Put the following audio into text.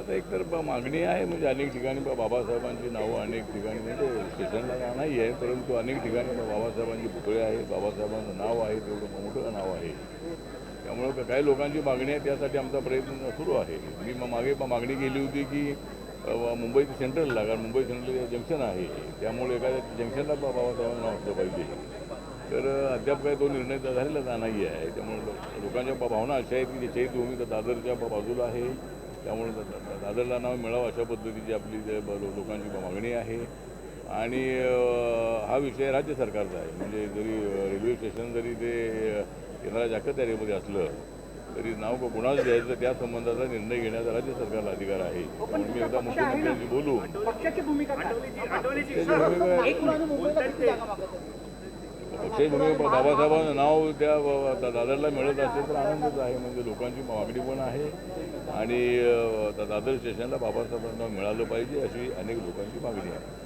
आता एकतर ब- मागणी आहे म्हणजे अनेक ठिकाणी बा- बाबासाहेबांची नावं अनेक ठिकाणी म्हणजे स्टेशनला नाही आहे परंतु अनेक ठिकाणी बा- बाबासाहेबांची पुतळे आहेत बाबासाहेबांचं नाव आहे तेवढं मोठं नाव आहे. त्यामुळं काही लोकांची मागणी आहे त्यासाठी आमचा प्रयत्न सुरू आहे. मी मग मागे मागणी केली होती की अ, मुंबई सेंट्रलला कारण मुंबई सेंट्रल जंक्शन आहे. त्यामुळे एखाद्या जंक्शनला बाबासाहेबांना असलं पाहिजे. तर अद्याप काही तो निर्णय झालेला नाही आहे. त्यामुळे लोकांच्या भावना अशा आहेत की जे भूमी तर दादरच्या बाजूला आहे. त्यामुळे दादरला नाव मिळावं अशा पद्धतीची आपली लोकांची मागणी आहे. आणि हा विषय राज्य सरकारचा आहे. म्हणजे जरी रेल्वे स्टेशन जरी ते येणाऱ्या जाकत एरियामध्ये असलं तरी नाव को- कोणाला द्यायचं त्या संबंधाचा निर्णय घेण्याचा राज्य सरकारला अधिकार आहे. त्यामुळे मी एकदा मुख्यमंत्र्यांशी बोलू. पक्षाची म्हणजे भूमिका बाबासाहेबांचं नाव त्या दादरला मिळत असेल तर आनंदच आहे. म्हणजे लोकांची मागणी पण आहे. आणि दादर स्टेशनला बाबासाहेबांना मिळालं पाहिजे अशी अनेक लोकांची मागणी आहे.